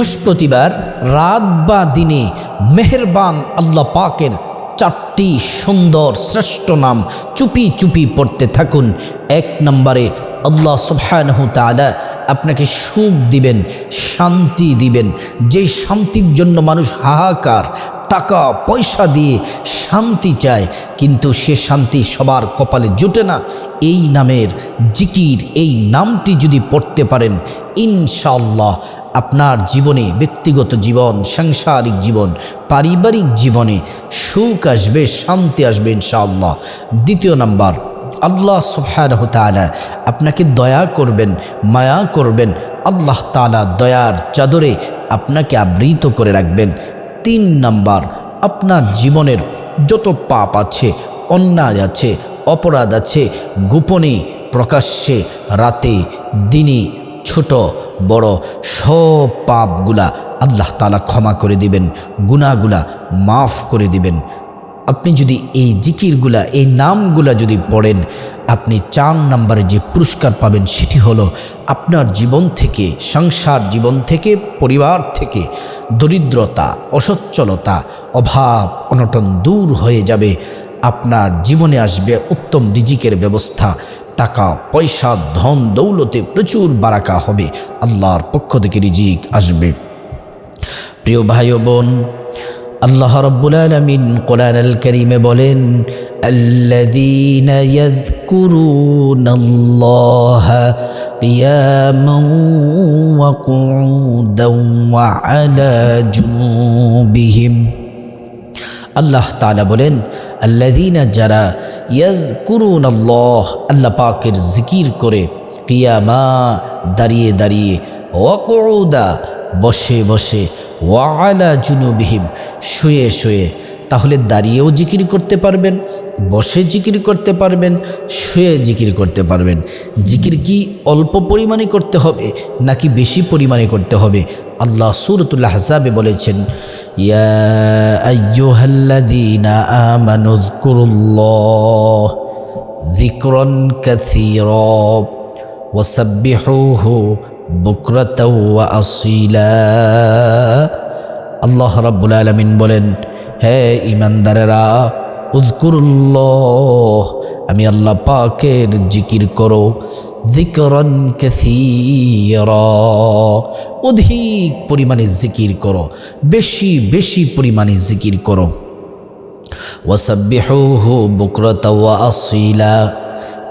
বৃহস্পতিবার রাত বা দিনে মেহেরবান আল্লাহ পাকের চারটি সুন্দর শ্রেষ্ঠ নাম চুপি চুপি পড়তে থাকুন। এক নম্বরে আল্লাহ সুবহানাহু তাআলা আপনাকে সুখ দিবেন, শান্তি দিবেন। যেই শান্তির জন্য মানুষ হাহাকার, টাকা, পয়সা দিয়ে শান্তি চায়, কিন্তু সে শান্তি সবার কপালে জোটে না। এই নামের জিকির, এই নামটি যদি পড়তে পারেন ইনশাল্লাহ আপনার জীবনে ব্যক্তিগত জীবন, সাংসারিক জীবন, পারিবারিক জীবনে সুখ আসবে, শান্তি আসবে ইনশাআল্লাহ। দ্বিতীয় নাম্বার, আল্লাহ সুবহানাহু তাআলা আপনাকে দয়া করবেন, মায়া করবেন, আল্লাহ তাআলা দয়ার চাদরে আপনাকে আবৃত করে রাখবেন। তিন নাম্বার, আপনার জীবনের যত পাপ আছে, অন্যায় আছে, অপরাধ আছে, গোপনে প্রকাশ্যে রাতে, দিনে ছোট, বড় সব পাপগুলা আল্লাহ তালা ক্ষমা করে দিবেন, গুনাহগুলা মাফ করে দিবেন। আপনি যদি এই জিকিরগুলা, এই নামগুলা যদি পড়েন, আপনি চার নাম্বারে যে পুরস্কার পাবেন সেটি হলো আপনার জীবন থেকে, সংসার জীবন থেকে, পরিবার থেকে দরিদ্রতা, অসচ্ছলতা, অভাব, অনটন দূর হয়ে যাবে। আপনার জীবনে আসবে উত্তম রিজিকের ব্যবস্থা টাকা পয়সা ধন দৌলতে প্রচুর বারাকা হবে আল্লাহর পক্ষ থেকে রিজিক আসবে প্রিয় ভাই ও বোন আল্লাহ রব্বুল আলমিন কোরআন আল করিমে বলেন الذين يذكرون الله قياما وقعودا وعلى جنوبهم আল্লাহ তালা বলেন আল্লাদিনা যারা ইয়াদকুরুন আল্লাহ আল্লাহ পাকের জিকির করে কিয়ামা দাঁড়িয়ে দাঁড়িয়ে ওয়াকুদা বসে বসে ওয়ালা জুনুবিহিম, শুয়ে শুয়ে, তাহলে দাঁড়িয়েও জিকির করতে পারবেন, বসে জিকির করতে পারবেন, শুয়ে জিকির করতে পারবেন। জিকির কি অল্প পরিমাণে করতে হবে, নাকি বেশি পরিমাণে করতে হবে? আল্লাহ সুরতুল্লাহ হাসাবে বলেছেন ইয়া আইয়ুহাল্লাযীনা আমানু যকুরুল্লাহ যিকরান কাসীরা ওয়াসাব্বিহুহু বুকরাতাও ওয়া আসীলা আল্লাহ রাব্বুল আলামিন বলেন, হে ইমানদারেরা উজকুরুল্লাহ আমি আল্লাহ পাকের জিকির করো। কাসীরা। অধিক পরিমাণে জিকির করো, বেশি বেশি পরিমাণে জিকির করো। ওয়াসাব্বিহুহু বুকরাতা আসীলা।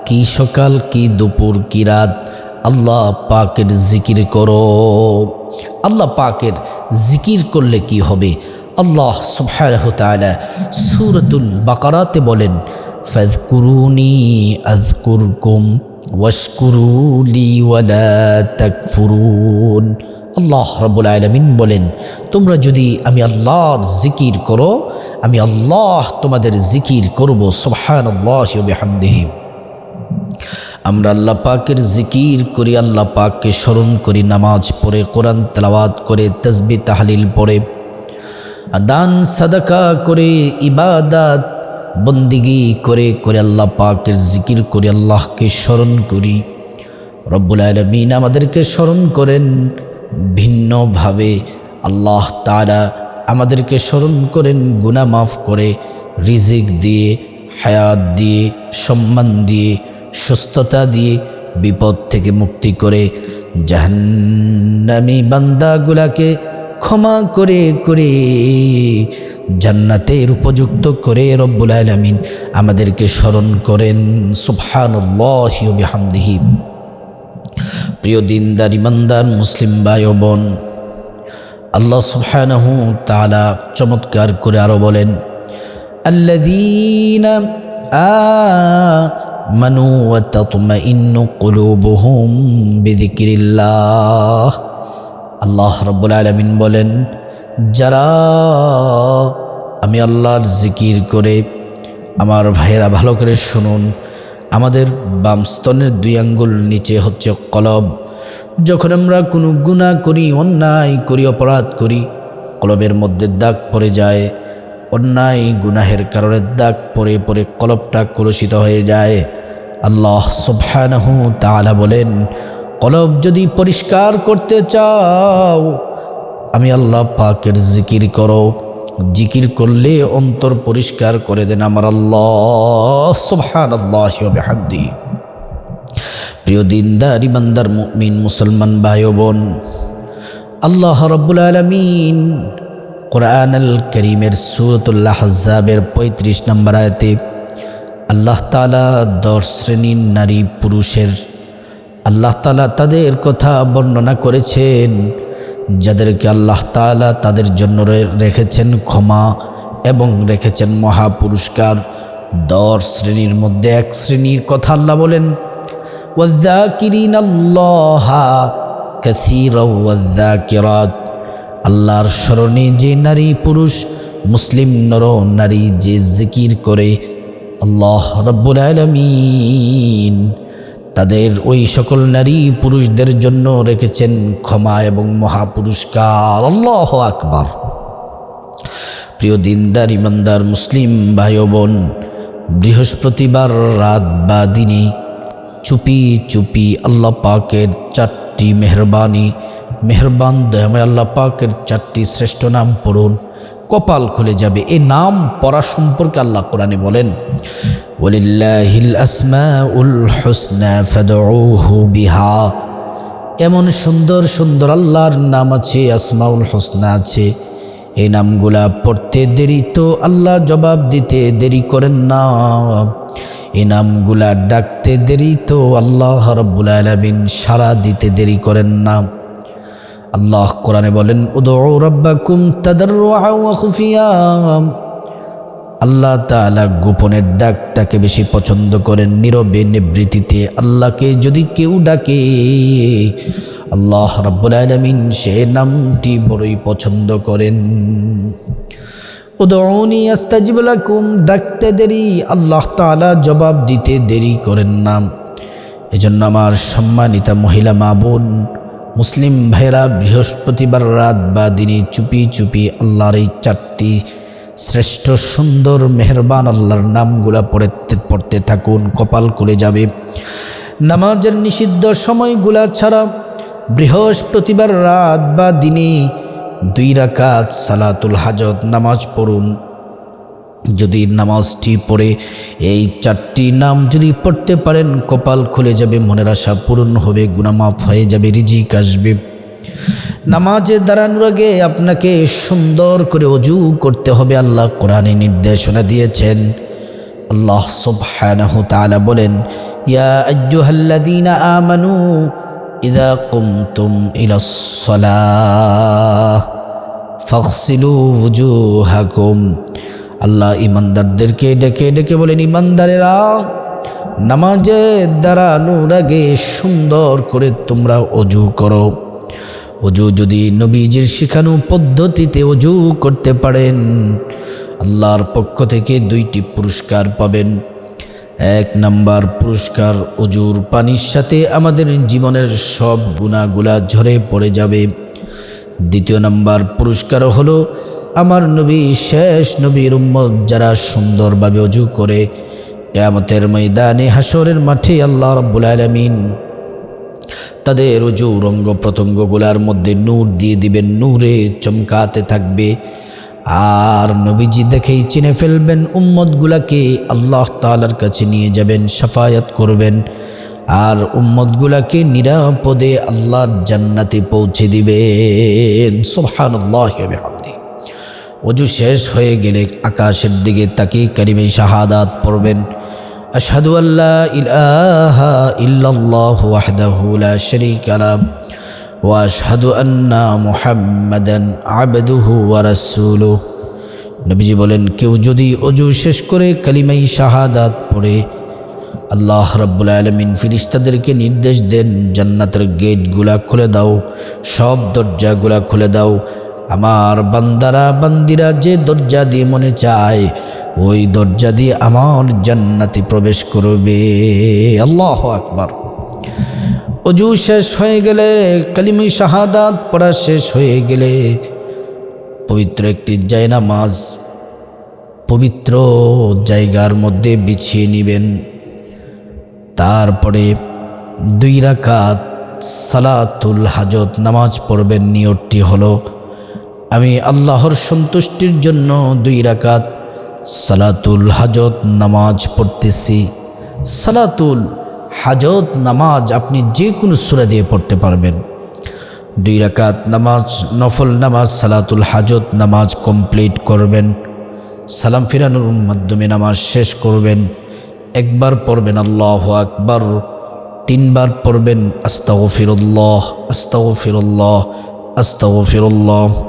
কি সকাল, কি দুপুর, কি রাত, আল্লাহ পাকের জিকির করো। আল্লাহ পাকের জিকির করলে কি হবে? আল্লাহ সুবহানাহু তাআলা সূরাতুল বাকারাতে বলেন, ফাযকুরুনি আযকুরকুম। ওয়াশকুরুলি ওয়ালা তাকফুরুন। আল্লাহ রাব্বুল আলামিন বলেন, তোমরা যদি আমি আল্লাহর জিকির করো, আমি আল্লাহ তোমাদের জিকির করব, সুবহানাল্লাহি ওয়া বিহামদিহি। আমরা আল্লাহ পাকের জিকির করি, আল্লাহ পাককে স্মরণ করি, নামাজ পড়ে, কোরআন তেলাওয়াত করে তসবি তাহলিল পড়ে দান সাদাকা করে, ইবাদাত বন্দিগি করে করে আল্লাহ পাকের জিকির করি আল্লাহকে স্মরণ করি। রব্বুল আলমিন আমাদেরকে স্মরণ করেন। ভিন্নভাবে আল্লাহ তারা আমাদেরকে স্মরণ করেন, গুনাহ মাফ করে, রিজিক দিয়ে, হায়াত দিয়ে, সম্মান দিয়ে, সুস্থতা দিয়ে, বিপদ থেকে মুক্তি করে, জাহান্নামী বান্দাগুলাকে ক্ষমা করে করে জান্নাতের উপযুক্ত করে রব্বুল আলমিন আমাদেরকে স্মরণ করেন। সুবহানুল্লাহিহামদিহি প্রিয় দিনদার, ইমানদার, মুসলিম ও বোন আল্লাহ সুবহানাহু তাআলা চমৎকার করে আরও বলেন আমানু ওয়া তাতমাইন্নু কুলুবুহুম বিযিকরিল্লাহ। আল্লাহ রব্বুল আলমিন বলেন যারা আমি আল্লাহর জিকির করে আমার ভাইয়েরা ভালো করে শুনুন, আমাদের বাম স্তনের দুই আঙ্গুল নিচে হচ্ছে কলব। যখন আমরা কোনো গুণা করি, অন্যায় করি, অপরাধ করি, কলবের মধ্যে দাগ পড়ে যায়, অন্যায় গুনাহের কারণে দাগ পরে পরে কলবটা কলুষিত হয়ে যায়। আল্লাহ সুবহানাহু তাআলা বলেন, কলব যদি পরিষ্কার করতে চাও আমি আল্লাহ পাকের জিকির করো। জিকির করলে অন্তর পরিষ্কার করে দেন আমার আল্লাহ। সুবহান আল্লাহ প্রিয় দিনদার, ইমানদার মুমিন, মুসলমান ভাই বোন আল্লাহ রব্বুল আলমিন কোরআন আল করিমের সুরতুল্লাহ হাজাবের পঁয়ত্রিশ নম্বর আয়তে আল্লাহ তালা দশ শ্রেণির নারী পুরুষের, আল্লাহ তালা তাদের কথা বর্ণনা করেছেন। যাদেরকে আল্লাহ তালা তাদের জন্য রেখেছেন ক্ষমা এবং রেখেছেন মহা পুরস্কার দশ শ্রেণির মধ্যে এক শ্রেণির কথা আল্লাহ বলেন কাসির আল্লাহর স্মরণে যে নারী পুরুষ, মুসলিম নর নারী যে জিকির করে, আল্লাহ রব্বুল আলমিন তাদের ওই সকল নারী পুরুষদের জন্য রেখেছেন ক্ষমা এবং মহাপুরস্কার। আল্লাহ আকবার। প্রিয় দিনদার, ইমানদার, মুসলিম ভাই বোন বৃহস্পতিবার রাত বা দিনে চুপি চুপি আল্লাহ পাকের চারটি মেহরবানি, মেহরবান দয়াময় আল্লাহ পাকের চারটি শ্রেষ্ঠ নাম পড়ুন, কপাল খুলে যাবে। এই নাম পড়া সম্পর্কে আল্লাহ কোরআনে বলেন ওলিল্লাহিল আসমাউল হুসনা ফাদউহু বিহা। এমন সুন্দর সুন্দর আল্লাহর নাম আছে, আসমাউল হোসনা আছে। এই নামগুলা পড়তে দেরি তো আল্লাহ জবাব দিতে দেরি করেন না। এই নামগুলা ডাকতে দেরি তো আল্লাহ রব্বুল আলমিন সারা দিতে দেরি করেন না। আল্লাহ কোরআনে বলেন উদৌ রব্বাকুম খুফিয়া। আল্লাহ তাআলা গোপনের ডাকটাকে বেশি পছন্দ করেন নীরবে নিবৃত্তিতে আল্লাহকে যদি কেউ ডাকে, আল্লাহ রাব্বুল আলামিন সে নামটি বড়ই পছন্দ করেন। উদৌনি আস্তাজিব লাকুম, ডাকতে দেরি। আল্লাহ তাআলা জবাব দিতে দেরি করেন না। এজন্য আমার সম্মানিতা মহিলা মা বোন, মুসলিম ভাইরা বৃহস্পতিবার রাত বা দিনে চুপি চুপি আল্লাহর এই চারটি শ্রেষ্ঠ সুন্দর মেহরবান আল্লাহর নামগুলা পড়তে পড়তে থাকুন, কপাল করে যাবে। নামাজের নিষিদ্ধ সময়গুলা ছাড়া বৃহস্পতিবার রাত বা দিনে দুই রাকাত সালাতুল হাজত নামাজ পড়ুন। যদি নামাজটি পড়ে এই চারটি নাম যদি পড়তে পারেন, কপাল খুলে যাবে, মনের আশা পূরণ হবে গুনামাফ হয়ে যাবে, রিজিক আসবে। নামাজে দাঁড়ানোর আগে আপনাকে সুন্দর করে অজু করতে হবে। আল্লাহ কোরআনে নির্দেশনা দিয়েছেন। আল্লাহ সুবহানাহু তাআলা বলেন, ইয়া আইয়ুহাল্লাযীনা আমানু ইযা কুমতুম ইলাস সালাহ ফাগসিলু ওজুহাকুম আল্লাহ ইমানদারদেরকে ডেকে ডেকে বলেন, ইমানদারেরা, নামাজে দাঁড়ানোর আগে সুন্দর করে তোমরা অজু করো। অজু যদি নবীজির শেখানো পদ্ধতিতে অজু করতে পারেন, আল্লাহর পক্ষ থেকে দুইটি পুরস্কার পাবেন। এক নাম্বার পুরস্কার অজুর পানির সাথে আমাদের জীবনের সব গুণাগুলা ঝরে পড়ে যাবে। দ্বিতীয় নাম্বার পুরস্কার হলো আমার নবী, শেষ নবীর উম্মত যারা সুন্দরভাবে অজু করে। কেয়ামতের ময়দানে হাসরের মাঠে আল্লাহ রব্বুল আলমিন তাদের রঙ্গ প্রত্যঙ্গগুলার মধ্যে নূর দিয়ে দিবেন, নূরে চমকাতে থাকবে। আর নবীজি দেখেই চিনে ফেলবেন, উম্মতগুলাকে আল্লাহ তালার কাছে নিয়ে যাবেন, সাফায়াত করবেন। আর উম্মতগুলাকে নিরাপদে আল্লাহর জান্নাতে পৌঁছে দিবেন। সোহান অজু শেষ হয়ে গেলে আকাশের দিকে তাকিয়ে কারিমে শাহাদাত পড়বেন। আশহাদু আল্লাহ ইলাহা ইল্লাল্লাহু ওয়াহদাহু লা শারীকা লা ওয়া আশহাদু আন্না মুহাম্মাদান আবদুহু ওয়া রাসূলুহু। নবীজি বলেন, কেউ যদি অজু শেষ করে কালিমাই শাহাদাত পড়ে, আল্লাহ রাব্বুল আলমিন ফিরিস্তাদেরকে নির্দেশ দেন, জান্নাতের গেটগুলা খুলে দাও, সব দরজাগুলা খুলে দাও। আমার বান্দারা, বান্দিরা যে দরজা দিয়ে মনে চায় ওই দরজা দিয়ে আমার জান্নাতি প্রবেশ করবে। আল্লাহ আকবার। অজু শেষ হয়ে গেলে, কালিমি শাহাদাত পড়া শেষ হয়ে গেলে, পবিত্র একটি জায়নামাজ পবিত্র জায়গার মধ্যে বিছিয়ে নেবেন। তারপরে দুই রাকাত সালাতুল হাজত নামাজ পড়বেন। নিয়তটি হলো, আমি আল্লাহর সন্তুষ্টির জন্য দুই রাকাত সালাতুল হাজত নামাজ পড়তেছি। সালাতুল হাজত নামাজ আপনি যে কোনো সুরা দিয়ে পড়তে পারবেন। দুই রাকাত নামাজ, নফল নামাজ, সালাতুল হাজত নামাজ কমপ্লিট করবেন। সালাম ফিরানোর মাধ্যমে নামাজ শেষ করবেন। একবার পড়বেন আল্লাহ আকবার, তিনবার পড়বেন আস্তাও ফিরুল্লাহ আস্তাও ফিরুল্লাহ আস্তাও ফিরুল্লাহ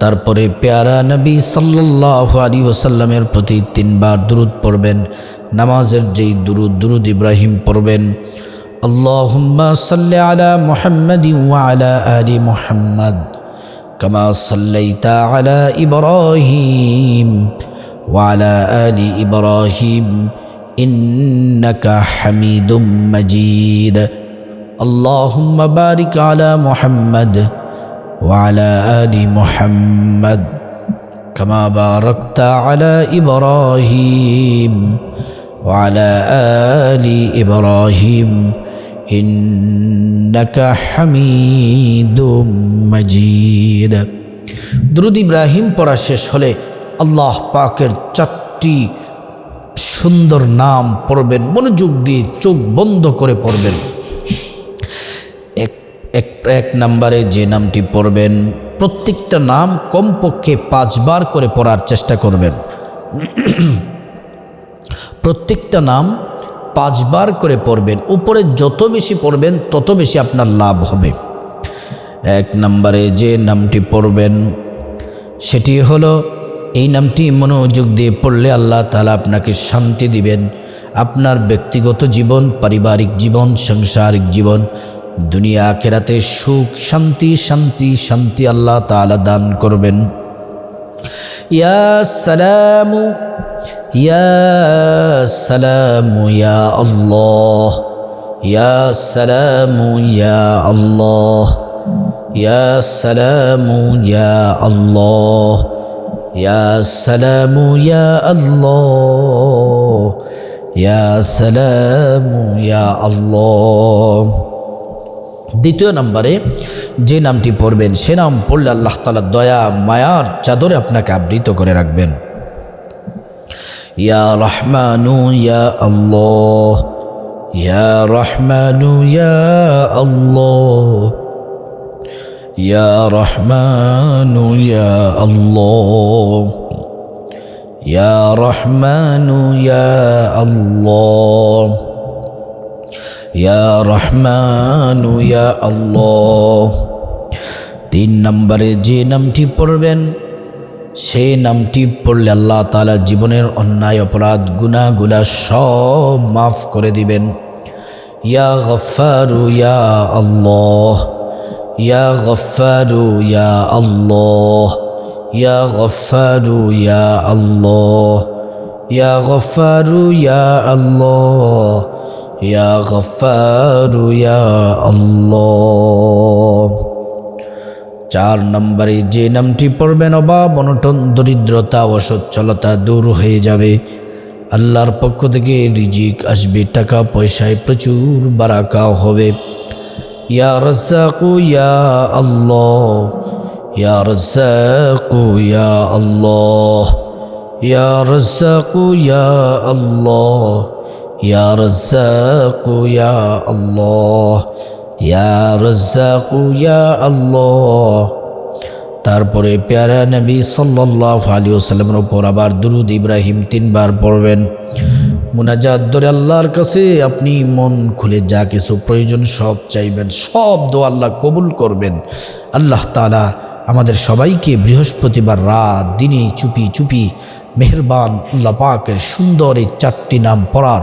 তারপরে পেয়ারা নবী সাল্লাহ আলী ওসাল্লামের প্রতি তিনবার দুরুদ পড়বেন, নামাজের যেই দুরুদ দুরুদ ইব্রাহিম পড়বেন। আল্লাহুম্মা সাল্লি আলা মুহাম্মাদি ওয়া মুহাম্মাদ, কামা সাল্লাইতা মুহাম্মাদ। وعلى آل محمد كما باركت على إبراهيم وعلى آل إبراهيم إنك حميد مجيد درود ইব্রাহিম পড়া শেষ হলে আল্লাহ পাকের চারটি সুন্দর নাম পড়বেন মনোযোগ দিয়ে চোখ বন্ধ করে পড়বেন এক এক নাম্বারে যে নামটি পড়বেন, প্রত্যেকটা নাম কমপক্ষে পাঁচবার করে পড়ার চেষ্টা করবেন। প্রত্যেকটা নাম পাঁচবার করে পড়বেন। উপরে যত বেশি পড়বেন, তত বেশি আপনার লাভ হবে। এক নম্বরে যে নামটি পড়বেন, সেটি হলো, এই নামটি মনোযোগ দিয়ে পড়লে আল্লাহ তালা আপনাকে শান্তি দিবেন। আপনার ব্যক্তিগত জীবন, পারিবারিক জীবন, সাংসারিক জীবন দুনিয়া আখেরাতে সুখ, শান্তি শান্তি শান্তি আল্লাহ তালা দান করবেন। ইয়া সালামু ইয়া সালামু, ইয়া আল্লাহ। ইয়া সালামু, ইয়া আল্লাহ। ইয়া সালামু, ইয়া আল্লাহ। ইয়া সালামু, ইয়া আল্লাহ। ইয়া সালামু, ইয়া আল্লাহ। দ্বিতীয় নম্বরে যে নামটি পড়বেন, সে নাম পড়লে আল্লাহ তালা দয়া মায়ার চাদরে আপনাকে আবৃত করে রাখবেন। ইয়া রহমানু ইয়া আল্লাহ, ইয়া রহমানু ইয়া আল্লাহ, ইয়া রহমানু ইয়া আল্লাহ, ইয়া রহমানু ইয়া আল্লাহ। ইয়া রহমানু ইয়া আল্লাহ তিন নম্বরে যে নামটি পড়বেন, সেই নামটি পড়লে আল্লাহ তালা জীবনের অন্যায়, অপরাধ গুনাগুলা সব মাফ করে দিবেন। ইয়া গফারু ইয়া আল্লাহ ইয়া গফারু ইয়া আল্লাহ ইয়া গফারু ইয়া আল্লাহ ইয়া গফারু ইয়া আল্লাহ গফারু ইয়া আল্লাহ চার নম্বরে যে নামটি পড়বেন অভাব অনটন, দরিদ্রতা, অসচ্ছলতা দূর হয়ে যাবে। আল্লাহর পক্ষ থেকে রিজিক আসবে, টাকা পয়সায় প্রচুর বারাকা হবে। ইয়া রসাকু ইয়া আল্লাহ। ইয়া রসাকু ইয়া আল্লাহ। ইয়া রসাকু ইয়া আল্লাহ। ইয়া রসাকু ইয়া আল্লাহ ইয়া রজ্জাকু ইয়া আল্লাহ তারপরে প্যারা নবী সাল্লাহ আলী ওসাল্লামের ওপর আবার দুরুদ ইব্রাহিম তিনবার পড়বেন। মুনাজাত ধরে আল্লাহর কাছে আপনি মন খুলে যা কিছু প্রয়োজন সব চাইবেন, সব দো আল্লাহ কবুল করবেন। আল্লাহ তালা আমাদের সবাইকে বৃহস্পতিবার রাত দিনে চুপি চুপি মেহরবান আল্লাহ পাকের সুন্দর এই চারটি নাম পড়ার